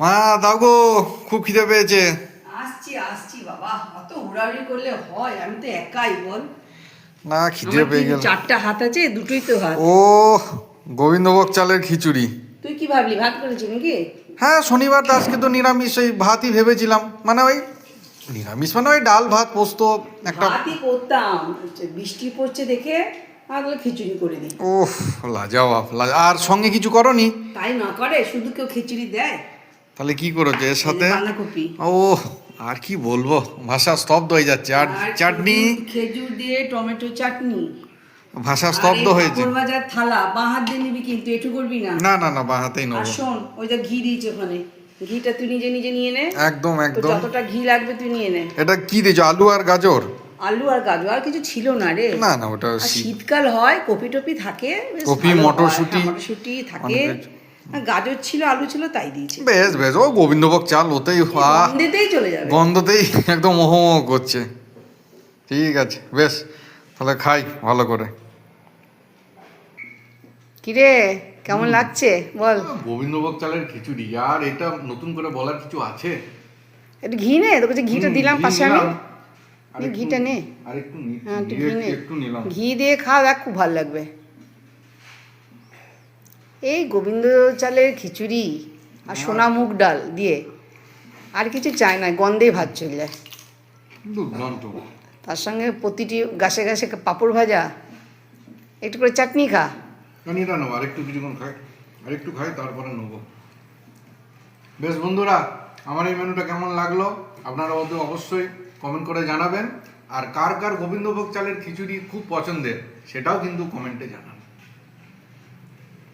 মা দাও গো খুব খিদে পেয়েছে। আসছি আসছি বাবা। অত উড়াউড়ি করলে হয় আমি তো একাই বল। না খিদে পেয়ে গেল। চারটা হাত আছে দুটোই তো হাত। ও গোবিন্দভোগ চালের খিচুড়ি। তুই কি ভাবলি ভাত করেছি নাকি? হ্যাঁ শনিবার তো আজকে তো নিরামিষ ওই ভাতই ভেবেছিলাম। মানে ওই নিরামিষ মানে ওই ডাল ভাত পোস্ত একটা ভাতই করতাম। বৃষ্টি পড়ছে দেখে আর তাহলে খিচুড়ি করে দিই। ওহ লাজাওয়াব আর সঙ্গে কিছু করনি? তাই না করে শুধু কেউ খিচুড়ি দেয়? তাহলে কি করেছ এর সাথে? ও আর কি বলব? ভাষা স্তব্ধ হয়ে যাচ্ছে। আর চাটনি? খেজুর- দিয়ে টমেটো চাটনি। ভাষা স্তব্ধ হয়েছে ভাজার থালা বাঁ হাত দিয়ে নিবি কিন্তু একটু করবি না? না না না বা হাতেই আর নেব শোন ওই যে ঘি দিয়েছে ওখানে। ঘিটা তুই নিজে নিজে নিয়ে নে। একদম একদম। যতটা ঘি লাগবে তুই নিয়ে নে। এটা কি দিয়েছ আলু আর গাজর? আলু আর গাজর আর কিছু ছিল না রে। না না ওটা শীতকাল হয় কপি টপি থাকে কপি। মটরশুঁটি, হ্যাঁ, মটরশুঁটি থাকে। গাজর ছিল আলু ছিল তাই দিয়েছে। বেশ বেশ। ও গোবিন্দভোগ চাল ওতেই গন্ধেতেই চলে যাবে। গন্ধতেই একদম মোহমোহ করছে। ঠিক আছে বেশ। তাহলে খাই ভালো করে। কিরে কেমন লাগছে? বল। গোবিন্দভোগ চালের খিচুড়ি আর এটা নতুন করে বলার কিছু আছে? একটু ঘি নে তোকে যে ঘিটা দিলাম পাশে আমি। ঘিটা নে। আর একটু হ্যাঁ একটু ঘি নে। ঘি দিয়ে খাও দেখ খুব ভালো লাগবে। এই গোবিন্দ চালের খিচুড়ি আর সোনা মুগ ডাল দিয়ে আর কিছু চাই না গন্ধে ভাত চলে যায়। তার সঙ্গে প্রতিটি গাছে গাছে পাঁপড় ভাজা একটু করে চাটনি খা। এটা নেব আরেকটু কিছুক্ষণ খাই আরেকটু খাই তারপরে নেব। বেশ বন্ধুরা আমার এই মেনুটা কেমন লাগল? আপনারা ওদের অবশ্যই কমেন্ট করে জানাবেন। আর কার কার গোবিন্দভোগ চালের খিচুড়ি খুব পছন্দের সেটাও কিন্তু কমেন্টে জানান।